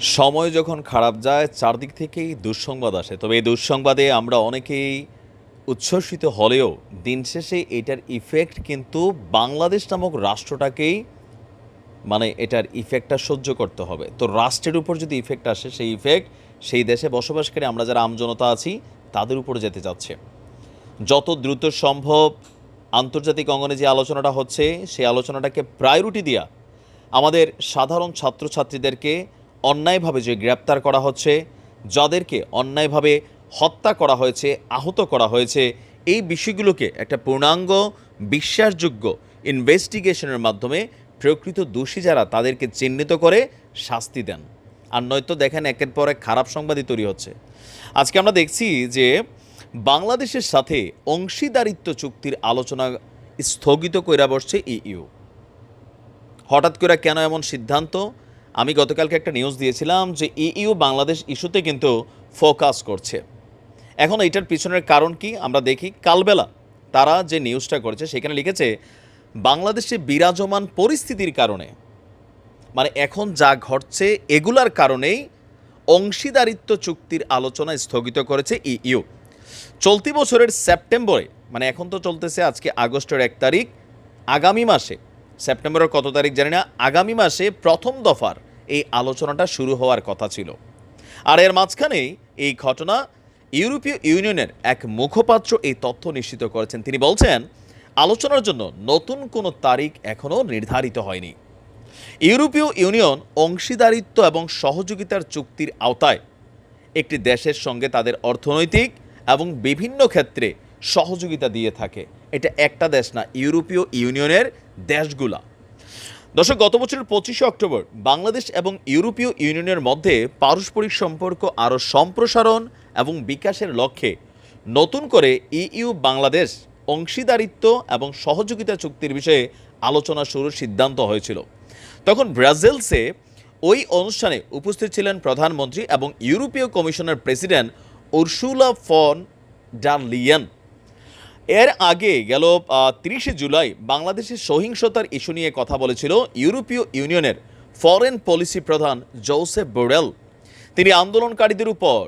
সময় যখন খারাপ যায়, চারদিক থেকেই দুঃসংবাদ আসে। তবে এই দুঃসংবাদে আমরা অনেকেই উচ্ছ্বসিত হলেও দিন শেষে এটার ইফেক্ট কিন্তু বাংলাদেশ নামক রাষ্ট্রটাকেই মানে এটার ইফেক্টটা সহ্য করতে হবে। তো রাষ্ট্রের উপর যদি ইফেক্ট আসে, সেই ইফেক্ট সেই দেশে বসবাসকারী, আমরা যারা আমজনতা আছি, তাদের উপর যেতে যাচ্ছে যত দ্রুত সম্ভব আন্তর্জাতিক অঙ্গনে যে আলোচনাটা হচ্ছে, সেই আলোচনাটাকে প্রায়োরিটি দেওয়া আমাদের সাধারণ ছাত্রছাত্রীদেরকে অন্যায়ভাবে যে গ্রেপ্তার করা হচ্ছে, যাদেরকে অন্যায়ভাবে হত্যা করা হয়েছে, আহত করা হয়েছে, এই বিষয়গুলোকে একটা পূর্ণাঙ্গ, বিশ্বাসযোগ্য ইনভেস্টিগেশনের মাধ্যমে প্রকৃত দোষী যারা, তাদেরকে চিহ্নিত করে শাস্তি দেন। আর নয়তো দেখেন একের পর এক খারাপ সংবাদই তৈরি হচ্ছে। আজকে আমরা দেখছি যে বাংলাদেশের সাথে অংশীদারিত্ব চুক্তির আলোচনা স্থগিত কইরা বসছে ইইউ। হঠাৎ করে কেন এমন সিদ্ধান্ত? আমি গতকালকে একটা নিউজ দিয়েছিলাম যে ইইউ বাংলাদেশ ইস্যুতে কিন্তু ফোকাস করছে। এখন এটার পিছনের কারণ কি? আমরা দেখি কালবেলা তারা যে নিউজটা করেছে, সেখানে লিখেছে, বাংলাদেশে বিরাজমান পরিস্থিতির কারণে মানে এখন যা ঘটছে এগুলার কারণেই অংশীদারিত্ব চুক্তির আলোচনা স্থগিত করেছে ইইউ চলতি বছরের সেপ্টেম্বরে মানে এখন তো চলতেছে আজকে আগস্টের এক তারিখ, আগামী মাসে, সেপ্টেম্বরের কত তারিখ জানি না, আগামী মাসে প্রথম দফার এই আলোচনাটা শুরু হওয়ার কথা ছিল। আর এর মাঝখানেই এই ঘটনা ইউরোপীয় ইউনিয়নের এক মুখপাত্র এই তথ্য নিশ্চিত করেছেন। তিনি বলছেন, আলোচনার জন্য নতুন কোনো তারিখ এখনও নির্ধারিত হয়নি। ইউরোপীয় ইউনিয়ন অংশীদারিত্ব এবং সহযোগিতার চুক্তির আওতায় একটি দেশের সঙ্গে তাদের অর্থনৈতিক এবং বিভিন্ন ক্ষেত্রে সহযোগিতা দিয়ে থাকে। এটা একটা দেশ না, ইউরোপীয় ইউনিয়নের দেশগুলা। দর্শক, গত বছরের পঁচিশে অক্টোবর বাংলাদেশ এবং ইউরোপীয় ইউনিয়নের মধ্যে পারস্পরিক সম্পর্ক আরও সম্প্রসারণ এবং বিকাশের লক্ষ্যে নতুন করে ইইউ বাংলাদেশ অংশীদারিত্ব এবং সহযোগিতা চুক্তির বিষয়ে আলোচনা শুরুর সিদ্ধান্ত হয়েছিল। তখন ব্রাজিলসে ওই অনুষ্ঠানে উপস্থিত ছিলেন প্রধানমন্ত্রী এবং ইউরোপীয় কমিশনের president Ursula von der Leyen. এর আগে গেল তিরিশে জুলাই বাংলাদেশের সহিংসতার ইস্যু নিয়ে কথা বলেছিল ইউরোপীয় ইউনিয়নের ফরেন পলিসি প্রধান জোসেফ বোরেল। তিনি আন্দোলনকারীদের উপর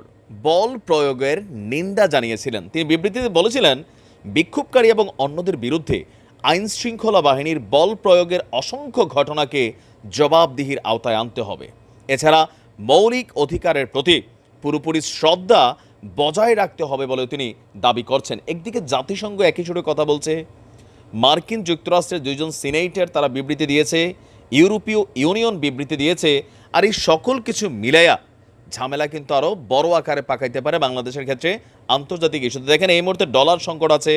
বল প্রয়োগের নিন্দা জানিয়েছিলেন। তিনি বিবৃতিতে বলেছিলেন, বিক্ষোভকারী এবং অন্যদের বিরুদ্ধে আইন শৃঙ্খলা বাহিনীর বল প্রয়োগের অসংখ্য ঘটনাকে জবাবদিহির আওতায় আনতে হবে। এছাড়া মৌলিক অধিকারের প্রতি পুরোপুরি শ্রদ্ধা বজায় রাখতে হবে বলে তিনি দাবি করছেন। একদিকে জাতিসংঘ একই সুরে কথা বলছে, মার্কিন যুক্তরাষ্ট্রের দুইজন সিনেটর তারা বিবৃতি দিয়েছে, ইউরোপীয় ইউনিয়ন বিবৃতি দিয়েছে, আর এই সকল কিছু মিলাইয়া ঝামেলা কিন্তু আরও বড় আকারে পাকাইতে পারে বাংলাদেশের ক্ষেত্রে আন্তর্জাতিক ইস্যুতে। দেখেন, এই মুহূর্তে ডলার সংকট আছে।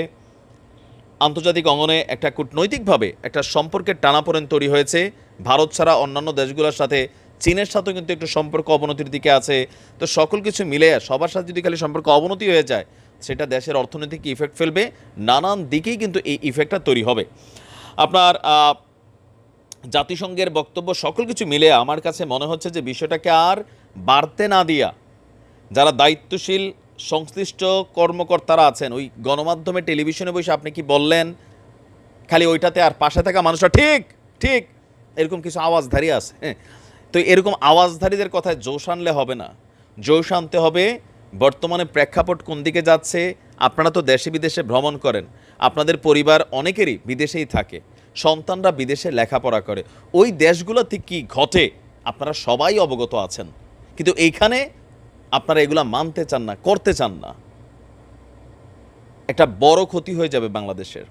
আন্তর্জাতিক অঙ্গনে একটা কূটনৈতিকভাবে একটা সম্পর্কের টানাপোড়েন তৈরি হয়েছে। ভারত ছাড়া অন্যান্য দেশগুলোর সাথে চীনের সাথেও কিন্তু একটু সম্পর্ক অবনতির দিকে আছে। তো সকল কিছু মিলে সবার সাথে যদি খালি সম্পর্ক অবনতি হয়ে যায়, সেটা দেশের অর্থনৈতিক ইফেক্ট ফেলবে, নানান দিকেই কিন্তু এই ইফেক্টটা তৈরি হবে। আপনার জাতিসংঘের বক্তব্য সকল কিছু মিলে আমার কাছে মনে হচ্ছে যে বিষয়টাকে আর বাড়তে না দিয়া, যারা দায়িত্বশীল, সংশ্লিষ্ট কর্মকর্তারা আছেন, ওই গণমাধ্যমে, টেলিভিশনে বসে আপনি কি বললেন, খালি ওইটাতে আর পাশে থাকা মানুষরা ঠিক ঠিক, এরকম কিছু আওয়াজধারী আছে হ্যাঁ। তো এরকম আওয়াজধারীদের কথায় জোশ আনলে হবে না। জোশ আনতে হবে বর্তমানে প্রেক্ষাপট কোন দিকে যাচ্ছে, আপনারা তো দেশে বিদেশে ভ্রমণ করেন, আপনাদের পরিবার অনেকেরই বিদেশেই থাকে, সন্তানরা বিদেশে লেখাপড়া করে, ওই দেশগুলোতে কি ঘটে? আপনারা সবাই অবগত আছেন। কিন্তু এইখানে আপনারা এগুলা মানতে চান না, করতে চান না। একটা বড় ক্ষতি হয়ে যাবে বাংলাদেশের।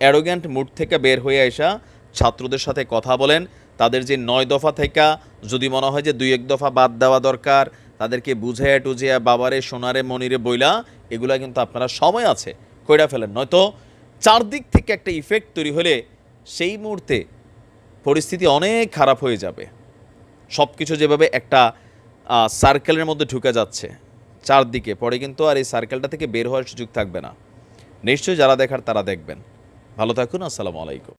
অ্যারোগ্যান্ট মুড থেকে বের হয়ে আসা ছাত্রদের সাথে কথা বলেন তাদের যে নয় দফা থেকে যদি মনে হয় যে দুই এক দফা বাদ দেওয়া দরকার, তাদেরকে বুঝাইয়া টুঝিয়া বাবারে, সোনারে, মনিরে বইলা এগুলা কিন্তু আপনারা সময় আছে কইরা ফেলেন। নয়তো চারদিক থেকে একটা ইফেক্ট তৈরি হলে সেই মুহূর্তে পরিস্থিতি অনেক খারাপ হয়ে যাবে। সব কিছু যেভাবে একটা সার্কেলের মধ্যে ঢুকে যাচ্ছে চারদিকে, পরে কিন্তু আর এই সার্কেলটা থেকে বের হওয়ার সুযোগ থাকবে না। নিশ্চয়ই যারা দেখার তারা দেখবেন। ভালো থাকুন, আসসালামু আলাইকুম।